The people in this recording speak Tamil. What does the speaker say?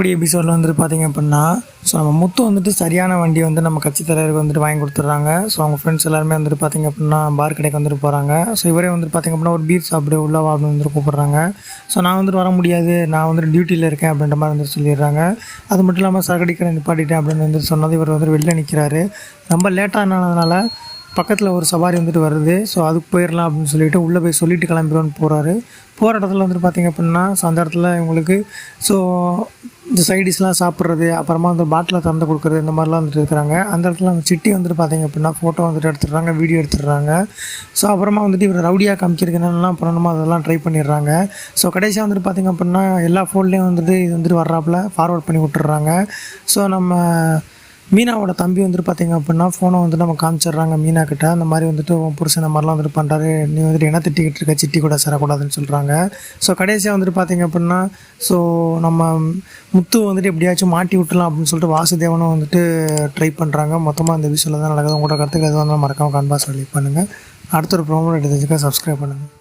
இப்படி எபிசோடில் வந்துட்டு பார்த்தீங்க அப்படின்னா ஸோ நம்ம முத்து வந்துட்டு சரியான வண்டி வந்து நம்ம கட்சி தலைவருக்கு வந்துட்டு வாங்கி கொடுத்துட்றாங்க. ஸோ அவங்க ஃப்ரெண்ட்ஸ் எல்லாருமே வந்துட்டு பார்த்தீங்க அப்படின்னா பார் கடைக்கு வந்துட்டு போகிறாங்க ஸோ இவரே வந்துட்டு பார்த்தீங்க அப்படின்னா ஒரு பீர் சாப்பிடு உள்ள வா அப்படின்னு வந்துட்டு கூப்பிட்றாங்க. ஸோ நான் வந்துட்டு வர முடியாது. நான் வந்துட்டு டியூட்டியில் இருக்கேன் அப்படின்ற மாதிரி வந்துட்டு சொல்லிடுறாங்க. அது மட்டும் இல்லாமல் சரக்கடிக்கிற நிப்பாட்டிட்டேன் அப்படின்னு வந்துட்டு சொன்னது இவர் வந்துட்டு வெளில நிற்கிறாரு ரொம்ப லேட்டானதுனால பக்கத்தில் ஒரு சவாரி வந்துட்டு வருது. ஸோ அதுக்கு போயிடலாம் அப்படின்னு சொல்லிட்டு உள்ளே போய் சொல்லிட்டு கிளம்பிடுவோன்னு போகிறாரு போகிற இடத்துல வந்துட்டு பார்த்தீங்க அப்படின்னா ஸோ அந்த இடத்துல இவங்களுக்கு ஸோ இந்த சைடிஷ்லாம் சாப்பிட்றது அப்புறமா வந்து பாட்டிலை திறந்து கொடுக்குறது இந்த மாதிரிலாம் வந்துட்டு இருக்கிறாங்க. அந்த இடத்துல அந்த சிட்டி வந்துட்டு பார்த்தீங்க அப்படின்னா ஃபோட்டோ வந்துட்டு எடுத்துடுறாங்க வீடியோ எடுத்துடுறாங்க. ஸோ அப்புறமா வந்துட்டு இவர் ரவுடியாக காமிக்கிறதுக்கு என்னென்னலாம் பண்ணணுமோ அதெல்லாம் ட்ரை பண்ணிடுறாங்க. ஸோ கடைசியாக வந்துட்டு பார்த்தீங்க அப்படின்னா எல்லா ஃபோன்லேயும் வந்துட்டு இது வந்துட்டு வர்றாப்புல ஃபார்வர்ட் பண்ணி விட்டுறாங்க ஸோ நம்ம மீனாவோட தம்பி வந்துட்டு பார்த்தீங்க அப்படின்னா ஃபோனை வந்து நம்ம காமிச்சிடுறாங்க. மீனா கிட்ட. அந்த மாதிரி வந்துட்டு உன் புருஷன் இந்த மாதிரிலாம் வந்துட்டு பண்ணுறாரு நீ வந்துட்டு என்ன திட்டிக்கிட்டு இருக்க? சிட்டி கூட சேரக்கூடாதுன்னு சொல்கிறாங்க ஸோ கடைசியாக வந்துட்டு பார்த்தீங்க அப்படின்னா ஸோ நம்ம முத்து வந்துட்டு எப்படியாச்சும் மாட்டி விட்டுலாம் அப்படின்னு சொல்லிட்டு வாசுதேவனும் வந்துட்டு ட்ரை பண்ணுறாங்க மொத்தமாக இந்த விஷயத்தில் தான் நடக்குது. உங்களோட கருத்துக்கு எதுவும் இருந்தாலும் மறக்காமல் கான்பாஸ் சொல்லி பண்ணுங்கள் அடுத்த ஒரு ப்ரோமோ எடுத்துக்க சப்ஸ்கிரைப் பண்ணுங்கள்